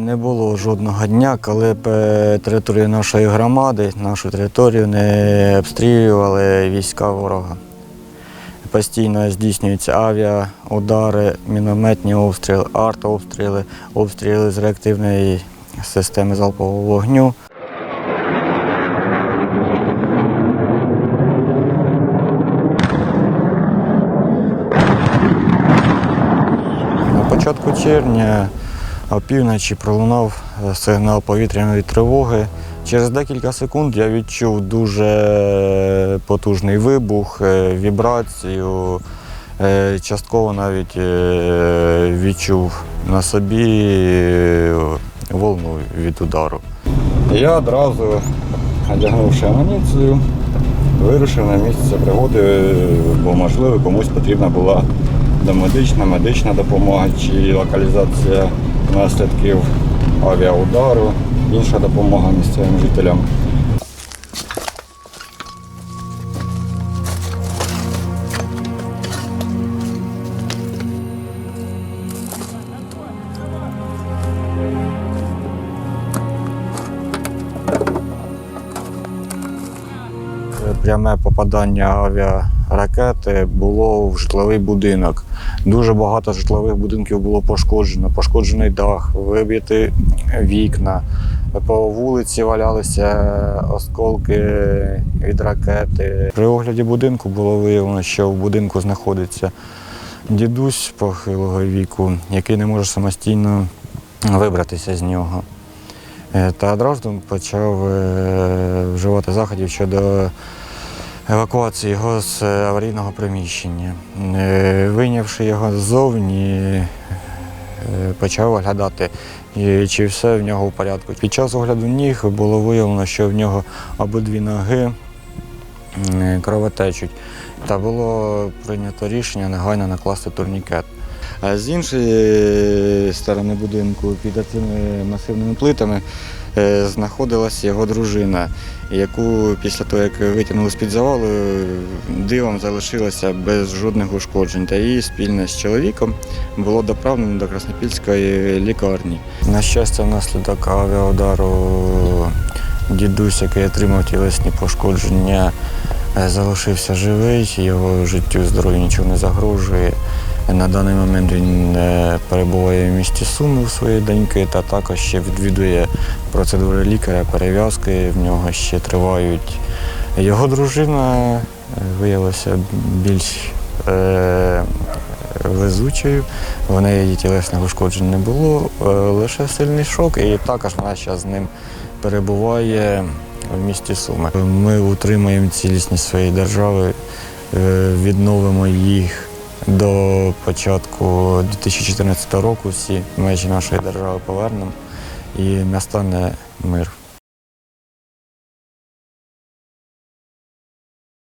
Не було жодного дня, коли б е, територію нашої громади, нашу територію не обстрілювали війська ворога. Постійно здійснюються авіаудари, мінометні обстріли, артобстріли, обстріли з реактивної системи залпового вогню. На початку червня опівночі пролунав е, сигнал повітряної тривоги. Через декілька секунд я відчув дуже потужний вибух, е, вібрацію. Е, Частково навіть е, відчув на собі е, волну від удару. Я одразу, одягнувши амуніцію, вирушив на місце пригоди, бо можливо комусь потрібна була домедична, медична допомога чи локалізація наслідків авіаудару, інша допомога місцевим жителям. Пряме попадання авіаракети було в житловий будинок. Дуже багато житлових будинків було пошкоджено, пошкоджений дах, вибиті вікна. По вулиці валялися осколки від ракети. При огляді будинку було виявлено, що в будинку знаходиться дідусь похилого віку, який не може самостійно вибратися з нього. Е, Та одразу почав е, вживати заходів щодо евакуації його з е, аварійного приміщення. Е, Вийнявши його ззовні, е, почав оглядати, чи все в нього в порядку. Під час огляду ніг було виявлено, що в нього обидві ноги кровотечуть. Та було прийнято рішення негайно накласти турнікет. А з іншої сторони будинку під цими масивними плитами е, знаходилася його дружина, яку після того, як витягнули з-під завалу, дивом залишилася без жодних ушкоджень. Та її спільно з чоловіком було доправлено до Краснопільської лікарні. На щастя, внаслідок авіаудару дідусь, який отримав тілесні пошкодження, е, залишився живий, його життю здоров'ю нічого не загрожує. На даний момент він е, перебуває в місті Суми у своєї доньки та також ще відвідує процедури лікаря, перев'язки в нього ще тривають. Його дружина е, виявилася більш е, везучою, в неї її тілесних ушкоджень не було, е, лише сильний шок, і також вона зараз з ним перебуває в місті Суми. Ми утримуємо цілісність своєї держави, відновимо їх до початку 2014 року. Всі межі нашої держави повернемо і настане мир.